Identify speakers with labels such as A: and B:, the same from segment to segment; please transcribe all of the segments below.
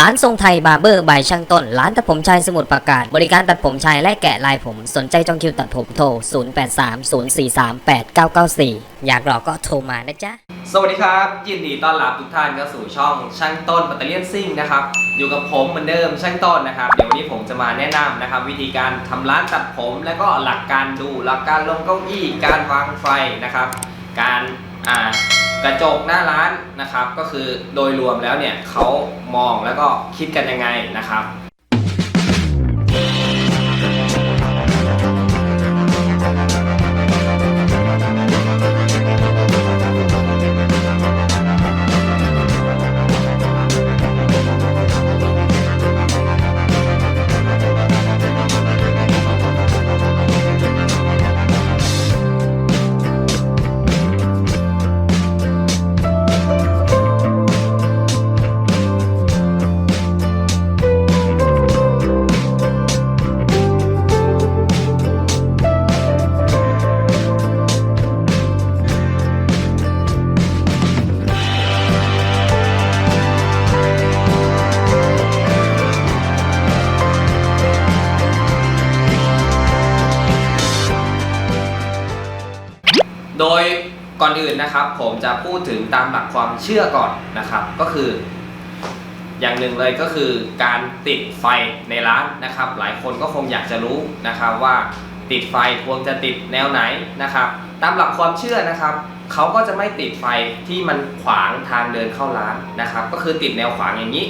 A: ร้านทรงไทยบาร์เบอร์บายช่างต้น ร้านตัดผมชายสมุทรปราการบริการตัดผมชายและแกะลายผม สนใจจองคิวตัดผมโทร 0830438994 อยากหลอกก็โทรมานะจ๊ะ
B: สวัสดีครับ ยินดีต้อนรับทุกท่านเข้าสู่ช่องช่างต้นปัตเตอร์เลียนซิ่งนะครับ อยู่กับผมเหมือนเดิมช่างต้นนะครับ เดี๋ยววันนี้ผมจะมาแนะนำนะครับ วิธีการทำร้านตัดผม แล้วก็หลักการดูหลักการลงเก้าอี้การวางไฟนะครับ การอ่า กระจกหน้าร้านนะครับ ก็คือโดยรวมแล้วเนี่ยเขามองแล้วก็คิดกันยังไงนะครับ อนอื่นนะครับ ผมจะพูดถึงตามหลักความเชื่อก่อนนะครับ ก็คือ อย่างหนึ่งเลยก็คือการติดไฟในร้านนะครับ หลายคนก็คงอยากจะรู้นะครับว่าติดไฟควรจะติดแนวไหนนะครับ ตามหลักความเชื่อนะครับเขาก็จะไม่ติดไฟที่มันขวางทางเดินเข้าร้านนะครับ ก็คือติดแนวขวางอย่างนี้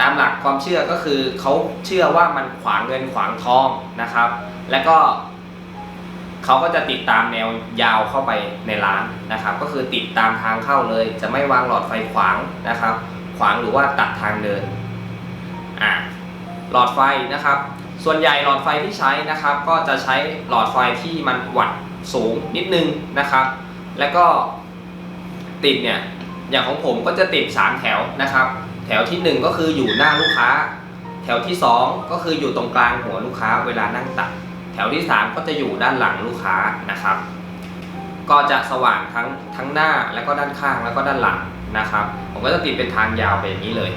B: ตามหลักความเชื่อก็คือเขาเชื่อว่ามันขวางเงินขวางทองนะครับ แล้วก็ เขาก็จะติดตามแนวยาวเข้าไปในร้านนะครับ ก็คือติดตามทางเข้าเลย จะไม่วางหลอดไฟขวางนะครับ ขวางหรือว่าตัดทางเดินอ่าหลอดไฟนะครับ ส่วนใหญ่หลอดไฟที่ใช้นะครับ ก็จะใช้หลอดไฟที่มันวัดสูงนิดนึงนะครับ แล้วก็ติดเนี่ยอย่างของผมก็จะติด 3 แถวนะครับ แถวทีหนึ่1 ก็คืออยู่หน้าลูกค้า แถวที่ 2 ก็คืออยู่ตรงกลางหัวลูกค้าเวลานั่งตัด แถวที่ 3 ก็จะอยู่ด้านหลังลูกค้านะครับ ก็จะสว่างทั้งทั้งหน้าแล้วก็ด้านข้างแล้วก็ด้านหลังนะครับ ผมก็จะติดเป็นทางยาวไปอย่างนี้เลย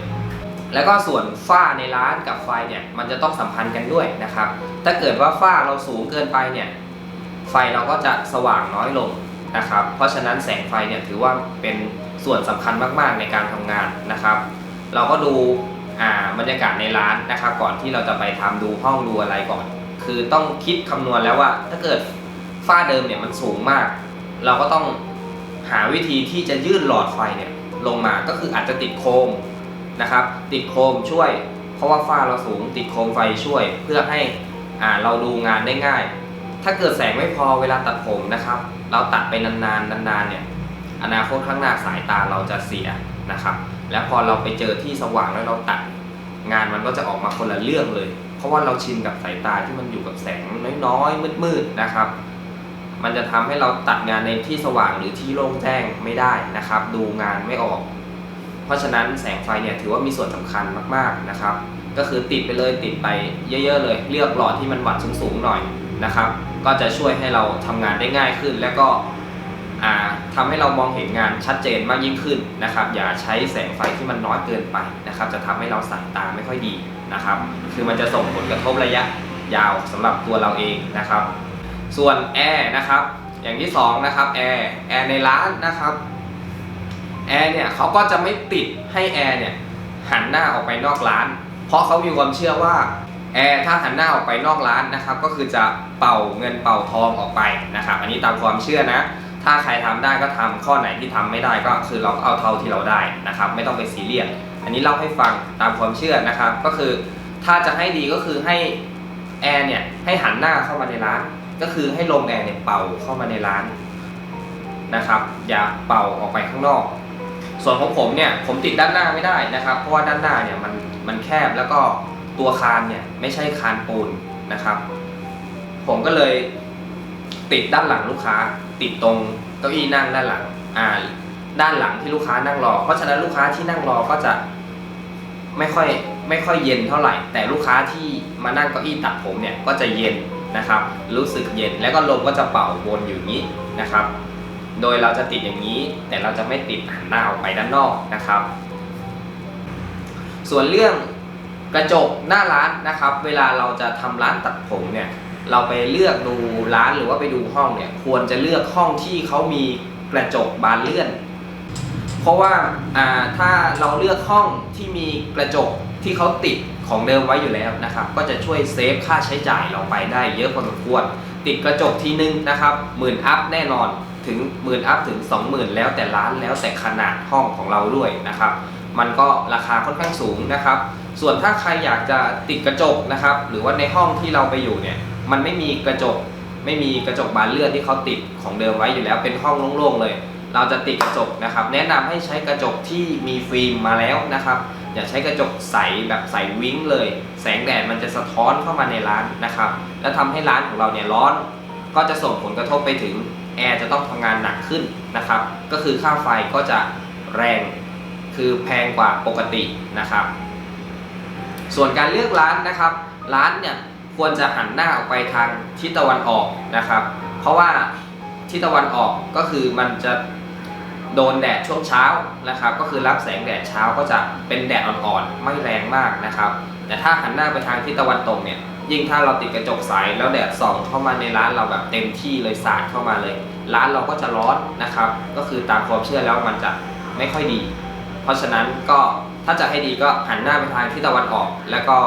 B: แล้วก็ส่วนฝ้าในร้านกับไฟเนี่ยมันจะต้องสัมพันธ์กันด้วยนะครับ ถ้าเกิดว่าฝ้าเราสูงเกินไปเนี่ยไฟเราก็จะสว่างน้อยลงนะครับ เพราะฉะนั้นแสงไฟเนี่ยถือว่าเป็นส่วนสำคัญมากๆในการทำงานนะครับ เราก็ดูอ่าบรรยากาศในร้านนะครับ ก่อนที่เราจะไปทำดูห้องดูอะไรก่อน คือต้องคิดคำนวณแล้วว่า ถ้าเกิดฝ้าเดิมเนี่ยมันสูงมาก เราก็ต้องหาวิธีที่จะยื่นหลอดไฟเนี่ยลงมาก็คืออาจจะติดโคมนะครับ ติดโคมช่วย เพราะว่าฝ้าเราสูงติดโคมไฟช่วย เพื่อให้อ่าเราดูงานได้ง่าย ถ้าเกิดแสงไม่พอเวลาตัดผมนะครับ เราตัดไปนานๆนานๆเนี่ยอนาคตข้างหน้าสายตาเราจะเสียนะครับ แล้วพอเราไปเจอที่สว่างแล้วเราตัดงานมันก็จะออกมาคนละเรื่องเลย เพราะว่าเราชินกับสายตาที่มันอยู่กับแสงน้อยๆมืดๆนะครับ มันจะทำให้เราตัดงานในที่สว่างหรือที่โล่งแจ้งไม่ได้นะครับ ดูงานไม่ออก เพราะฉะนั้นแสงไฟเนี่ยถือว่ามีส่วนสำคัญมากๆนะครับ ก็คือติดไปเลยติดไปเยอะ ๆ เลย เลือกหลอดที่มันวัดสูงๆหน่อยนะครับ ก็จะช่วยให้เราทำงานได้ง่ายขึ้น และก็อ่าทำให้เรามองเห็นงานชัดเจนมากยิ่งขึ้นนะครับ อย่าใช้แสงไฟที่มันน้อยเกินไปนะครับ จะทำให้เราสายตาไม่ค่อยดี นะครับ คือมันจะส่งผลกระทบระยะยาวสำหรับตัวเราเองนะครับ ส่วนแอร์นะครับ อย่างที่สองนะครับแอร์แอร์ในร้านนะครับแอร์เนี่ยเขาก็จะไม่ติดให้แอร์เนี่ยหันหน้าออกไปนอกร้าน เพราะเขามีความเชื่อว่าแอร์ถ้าหันหน้าออกไปนอกร้านนะครับ ก็คือจะเป่าเงินเป่าทองออกไปนะครับ อันนี้ตามความเชื่อนะ ถ้าใครทำได้ก็ทำข้อไหนที่ทำไม่ได้ก็คือเราก็เอาเท่าที่เราได้นะครับ ไม่ต้องไปซีเรียส อันนี้เล่าให้ฟังตามความเชื่อนะครับ ก็คือถ้าจะให้ดีก็คือให้แอร์เนี่ยให้หันหน้าเข้ามาในร้าน ก็คือให้ลมแอร์เนี่ยเป่าเข้ามาในร้านนะครับ อย่าเป่าออกไปข้างนอก ส่วนของผมเนี่ยผมติดด้านหน้าไม่ได้นะครับ เพราะว่าด้านหน้าเนี่ยมันมันแคบแล้วก็ตัวคานเนี่ยไม่ใช่คานปูนนะครับ ผมก็เลยติดด้านหลังลูกค้า ติดตรงเก้าอี้นั่งด้านหลังอ่า ด้านหลังที่ลูกค้านั่งรอ เพราะฉะนั้นลูกค้าที่นั่งรอก็จะไม่ค่อยไม่ค่อยเย็นเท่าไหร่ แต่ลูกค้าที่มานั่งเก้าอี้ตัดผมเนี่ยก็จะเย็นนะครับ รู้สึกเย็นแล้วก็ลมก็จะเป่าวนอยู่นี้นะครับ โดยเราจะติดอย่างนี้ แต่เราจะไม่ติดหันหน้าออกไปด้านนอกนะครับ ส่วนเรื่องกระจกหน้าร้านนะครับ เวลาเราจะทำร้านตัดผมเนี่ยเราไปเลือกดูร้านหรือว่าไปดูห้องเนี่ยควรจะเลือกห้องที่เขามีกระจกบานเลื่อน เพราะว่าอ่าถ้าเราเลือกห้องที่มีกระจกที่เขาติดของเดิมไว้อยู่แล้วนะครับ ก็จะช่วยเซฟค่าใช้จ่ายเราไปได้เยอะพอสมควร ติดกระจกทีนึงนะครับหมื่นอัพแน่นอนถึงหมื่นอัพถึง 20,000 แล้วแต่ร้านแล้วแต่ขนาดห้องของเราด้วยนะครับ มันก็ราคาค่อนข้างสูงนะครับ ส่วนถ้าใครอยากจะติดกระจกนะครับ หรือว่าในห้องที่เราไปอยู่เนี่ยมันไม่มีกระจกไม่มีกระจกบานเลื่อนที่เขาติดของเดิมไว้อยู่แล้วเป็นห้องโล่งๆเลย เราจะติดกระจกนะครับ แนะนำให้ใช้กระจกที่มีฟิล์มมาแล้วนะครับ อย่าใช้กระจกใสแบบใสวิ้งเลย แสงแดดมันจะสะท้อนเข้ามาในร้านนะครับ แล้วทำให้ร้านของเราเนี่ยร้อน ก็จะส่งผลกระทบไปถึงแอร์จะต้องทำงานหนักขึ้นนะครับ ก็คือค่าไฟก็จะแรงคือแพงกว่าปกตินะครับ ส่วนการเลือกร้านนะครับ ร้านเนี่ยควรจะหันหน้าออกไปทางทิศตะวันออกนะครับ เพราะว่าทิศตะวันออกก็คือมันจะ โดนแดดช่วงเช้านะครับ ก็คือรับแสงแดดเช้าก็จะเป็นแดดอ่อนๆ ไม่แรงมากนะครับ แต่ถ้าหันหน้าไปทางทิศตะวันตกเนี่ย ยิ่งถ้าเราติดกระจกใสแล้วแดดส่องเข้ามาในร้านเราแบบเต็มที่เลยสาดเข้ามาเลย ร้านเราก็จะร้อนนะครับ ก็คือตามความเชื่อแล้วมันจะไม่ค่อยดี เพราะฉะนั้นก็ถ้าจะให้ดีก็หันหน้าไปทางทิศตะวันออก แล้วก็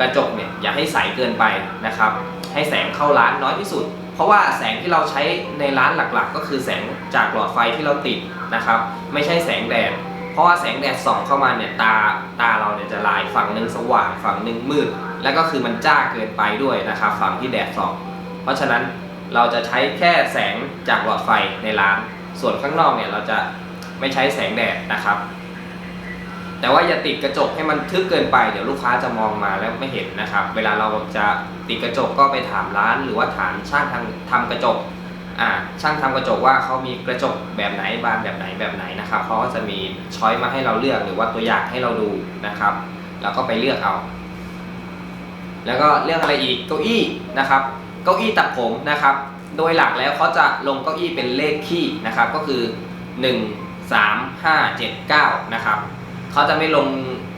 B: กระจกเนี่ยอย่าให้ใสเกินไปนะครับ ให้แสงเข้าร้านน้อยที่สุด เพราะว่าแสงที่เราใช้ในร้านหลักๆ ก็คือแสงจากหลอดไฟที่เราติดนะครับ ไม่ใช่แสงแดด เพราะว่าแสงแดดส่องเข้ามาเนี่ยตาตาเราเนี่ยจะลายฝั่งหนึ่งสว่างฝั่งหนึ่งมืด แล้วก็คือมันจ้าเกินไปด้วยนะครับ ฝั่งที่แดดส่อง เพราะฉะนั้นเราจะใช้แค่แสงจากหลอดไฟในร้าน ส่วนข้างนอกเนี่ยเราจะไม่ใช้แสงแดดนะครับ แต่ว่าอย่าติดกระจกให้มันทึบเกินไปเดี๋ยวลูกค้าจะมองมาแล้วไม่เห็นนะครับ เวลาเราจะติดกระจกก็ไปถามร้านหรือว่าถามช่างทำทำกระจกอ่าช่างทำกระจกว่าเขามีกระจกแบบไหนบานแบบไหนแบบไหนนะครับเขาก็จะมีช้อยมาให้เราเลือกหรือว่าตัวอย่างให้เราดูนะครับเราก็ไปเลือกเอา แล้วก็เรื่องอะไรอีกเก้าอี้นะครับ เก้าอี้ตัดผมนะครับ โดยหลักแล้วเขาจะลงเก้าอี้เป็นเลขคี่นะครับ ก็คือ 1 3 5 7 9 นะครับ เขาจะไม่ลง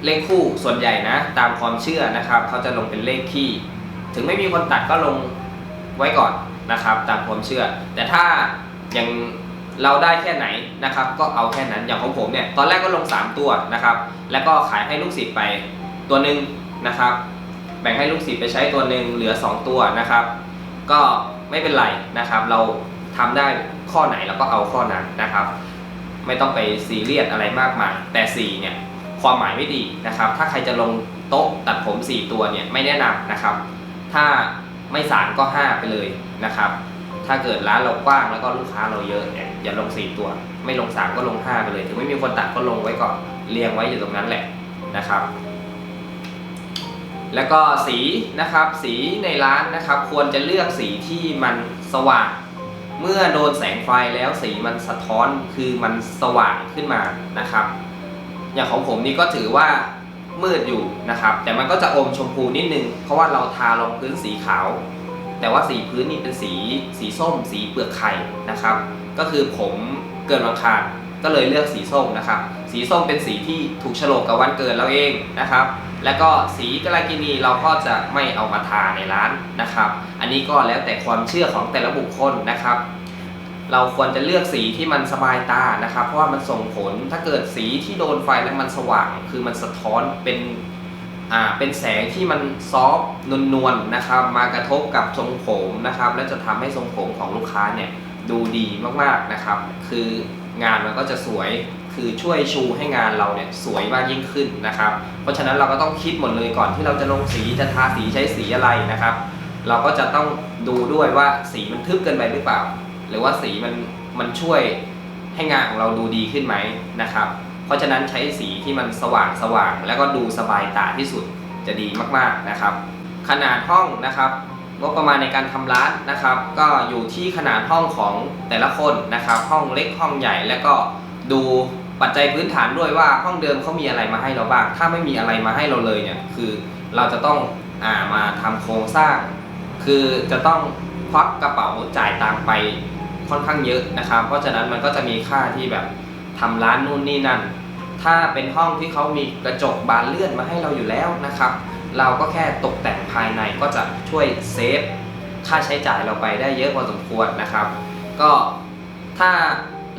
B: เลขคู่ส่วนใหญ่นะ ตามความเชื่อนะครับ เขาจะลงเป็นเลขคี่ ถึงไม่มีคนตัดก็ลงไว้ก่อนนะครับ ตามความเชื่อ แต่ถ้าอย่างเราได้แค่ไหนนะครับ ก็เอาแค่นั้นอย่างของผมเนี่ยตอนแรกก็ลง 3 ตัวนะครับ แล้วก็ขายให้ลูกศิษย์ไปตัวหนึ่งนะครับ แบ่งให้ลูกศิษย์ไปใช้ตัวหนึ่งเหลือ 2 ตัวนะครับ ก็ไม่เป็นไรนะครับ เราทำได้ข้อไหนเราก็เอาข้อนั้นนะครับ ไม่ต้องไปซีเรียสอะไรมากมายแต่ 4 เนี่ย ความหมายไม่ดีนะครับ ถ้าใครจะลงโต๊ะตัดผม 4 ตัวเนี่ยไม่แนะนำนะครับ ถ้าไม่สารก็ 5 ไปเลยนะครับ ถ้าเกิดร้านเรากว้างแล้วก็ลูกค้าเราเยอะเนี่ยอย่าลง 4 ตัว ไม่ลง 3 ก็ลง 5 ไปเลย ถึงไม่มีคนตัดก็ลงไว้ก่อนเรียงไว้อยู่ตรงนั้นแหละนะครับ แล้วก็สีนะครับสีในร้านนะครับ ควรจะเลือกสีที่มันสว่างเมื่อโดนแสงไฟแล้วสีมันสะท้อนคือมันสว่างขึ้นมานะครับ อย่างของผมนี่ก็ถือว่ามืดอยู่นะครับ แต่มันก็จะอมชมพูนิดนึง เพราะว่าเราทารองพื้นสีขาว แต่ว่าสีพื้นนี่เป็นสีสีส้ม สีเปลือกไข่นะครับ ก็คือผมเกิดวันอังคารก็เลยเลือกสีส้มนะครับ สีส้มเป็นสีที่ถูกโฉลกกับวันเกิดเราเองนะครับ แล้วก็สีกาลากินีเราก็จะไม่เอามาทาในร้านนะครับ อันนี้ก็แล้วแต่ความเชื่อของแต่ละบุคคลนะครับ เราควรจะเลือกสีที่มันสบายตานะครับ เพราะว่ามันส่งผลถ้าเกิดสีที่โดนไฟแล้วมันสว่าง คือมันสะท้อนเป็นอ่าเป็นแสงที่มันซอฟนวลๆนะครับ มากระทบกับทรงผมนะครับ และจะทำให้ทรงผมของลูกค้าเนี่ยดูดีมากๆนะครับ คืองานมันก็จะสวยคือช่วยชูให้งานเราเนี่ยสวยมากยิ่งขึ้นนะครับ เพราะฉะนั้นเราก็ต้องคิดหมดเลยก่อนที่เราจะลงสีจะทาสีใช้สีอะไรนะครับ เราก็จะต้องดูด้วยว่าสีมันทึบเกินไปหรือเปล่า หรือว่าสีมันมันช่วยให้งานของเราดูดีขึ้นไหมนะครับ เพราะฉะนั้นใช้สีที่มันสว่างสว่างแล้วก็ดูสบายตาที่สุดจะดีมากๆนะครับ ขนาดห้องนะครับงบประมาณในการทำร้านนะครับ ก็อยู่ที่ขนาดห้องของแต่ละคนนะครับ ห้องเล็กห้องใหญ่แล้วก็ดูปัจจัยพื้นฐานด้วยว่าห้องเดิมเขามีอะไรมาให้เราบ้าง ถ้าไม่มีอะไรมาให้เราเลยเนี่ยคือเราจะต้องอ่ามาทำโครงสร้าง คือจะต้องควักกระเป๋าจ่ายตังไป ค่อนข้างเยอะนะครับ เพราะฉะนั้นมันก็จะมีค่าที่แบบทำร้านนู่นนี่นั่น ถ้าเป็นห้องที่เขามีกระจกบานเลื่อนมาให้เราอยู่แล้วนะครับ เราก็แค่ตกแต่งภายในก็จะช่วยเซฟค่าใช้จ่ายเราไปได้เยอะพอสมควรนะครับ ก็ถ้า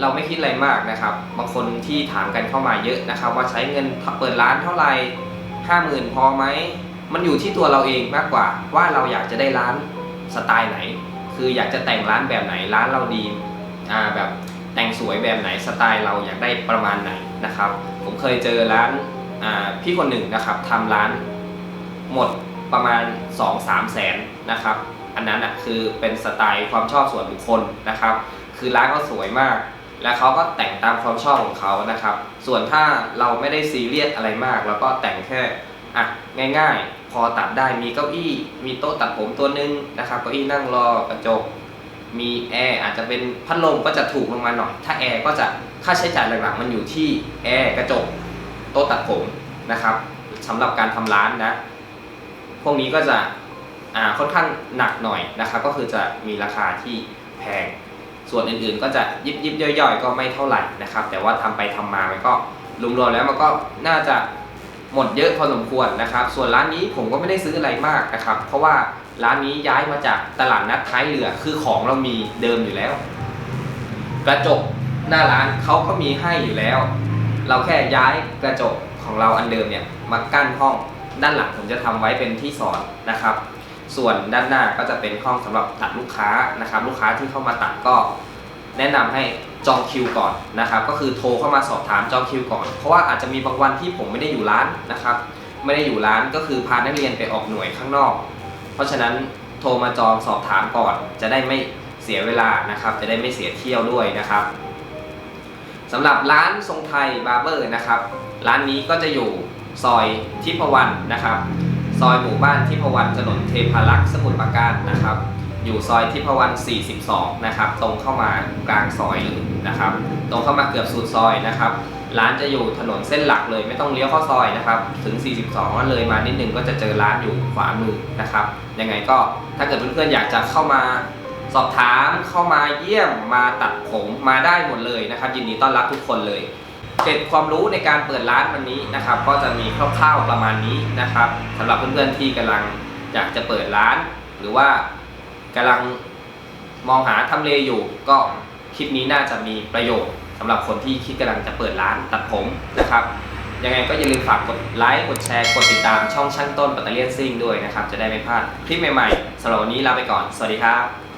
B: เราไม่คิดอะไรมากนะครับ บางคนที่ถามกันเข้ามาเยอะนะครับ ว่าใช้เงินเปิดร้านเท่าไหร่ห้าหมื่นพอไหม มันอยู่ที่ตัวเราเองมากกว่าว่าเราอยากจะได้ร้านสไตล์ไหน คืออยากจะแต่งร้านแบบไหนร้านเราดีอ่าแบบแต่งสวยแบบไหนสไตล์เราอยากได้ประมาณไหนนะครับ ผมเคยเจอร้านอ่าพี่คนหนึ่งนะครับทำร้านหมดประมาณ 2-3แสนนะครับ อันนั้นอะคือเป็นสไตล์ความชอบส่วนบุคคลนะครับ คือร้านเขาสวยมาก แล้วเขาก็แต่งตามความชอบของเขานะครับ ส่วนถ้าเราไม่ได้ซีเรียสอะไรมาก แล้วก็แต่งแค่อะง่าย ๆ พอตัดได้มีเก้าอี้ มีโต๊ะตัดผมตัวหนึงนะครับเก้าอี้นั่งรอกระจก มีแอร์อาจจะเป็นพัดลมก็จะถูกลงมาหน่อย ถ้าแอร์ก็จะค่าใช้จ่ายหลักๆมันอยู่ที่แอร์กระจกโต๊ะตัดผมนะครับสำหรับการทำร้านนะ พวกนี้ก็จะค่อนข้างหนักหน่อยนะครับ ก็คือจะมีราคาที่แพง ส่วนอื่นๆ ก็จะยิบยิบย่อยๆ ก็ไม่เท่าไหร่นะครับ แต่ว่าทำไปทำมามันก็รวมๆแล้วมันก็น่าจะ หมดเยอะพอสมควรนะครับ ส่วนร้านนี้ผมก็ไม่ได้ซื้ออะไรมากนะครับ เพราะว่าร้านนี้ย้ายมาจากตลาดนัดท้ายเรือคือของเรามีเดิมอยู่แล้ว กระจกหน้าร้านเขาก็มีให้อยู่แล้ว เราแค่ย้ายกระจกของเราอันเดิมเนี่ยมากั้นห้องด้านหลังผมจะทำไว้เป็นที่สอนนะครับ ส่วนด้านหน้าก็จะเป็นห้องสำหรับตัดลูกค้านะครับ ลูกค้าที่เข้ามาตัดก็ แนะนำให้จองคิวก่อนนะครับก็คือโทรเข้ามาสอบถามจองคิวก่อน เพราะว่าอาจจะมีบางวันที่ผมไม่ได้อยู่ร้านนะครับ ไม่ได้อยู่ร้านก็คือพานักเรียนไปออกหน่วยข้างนอก เพราะฉะนั้นโทรมาจองสอบถามก่อน จะได้ไม่เสียเวลานะครับ จะได้ไม่เสียเที่ยวด้วยนะครับสำหรับร้านทรงไทยบาร์เบอร์นะครับ ร้านนี้ก็จะอยู่ซอยทิพวรรณนะครับ ซอยหมู่บ้านทิพวรรณถนนเทพารักษ์สมุทรปราการนะครับ อยู่ซอยทิพวรรณ42 นะครับ ตรงเข้ามากลางซอยเลยนะครับ ตรงเข้ามาเกือบสุดซอยนะครับ ร้านจะอยู่ถนนเส้นหลักเลย ไม่ต้องเลี้ยวเข้าซอยนะครับ ถึง 42ก็เลยมานิดนึงก็จะเจอร้านอยู่ขวามือนะครับ ยังไงก็ถ้าเกิดเพื่อนๆอยากจะเข้ามาสอบถามเข้ามาเยี่ยมมาตัดผมมาได้หมดเลยนะครับ ยินดีต้อนรับทุกคนเลยเกร็ดความรู้ในการเปิดร้านวันนี้นะครับ ก็จะมีคร่าวๆประมาณนี้นะครับสำหรับเพื่อนๆที่กำลังอยากจะเปิดร้าน หรือว่า กำลังมองหาทำเลอยู่ก็คลิปนี้น่าจะมีประโยชน์สำหรับคนที่คิดกำลังจะเปิดร้านตัดผมนะครับ ยังไงก็อย่าลืมฝากกดไลค์กดแชร์กดติดตามช่องช่างต้นปัตเตอร์เลียนซิ่งด้วยนะครับ จะได้ไม่พลาดคลิปใหม่ๆสำหรับวันนี้ลาไปก่อน สวัสดีครับ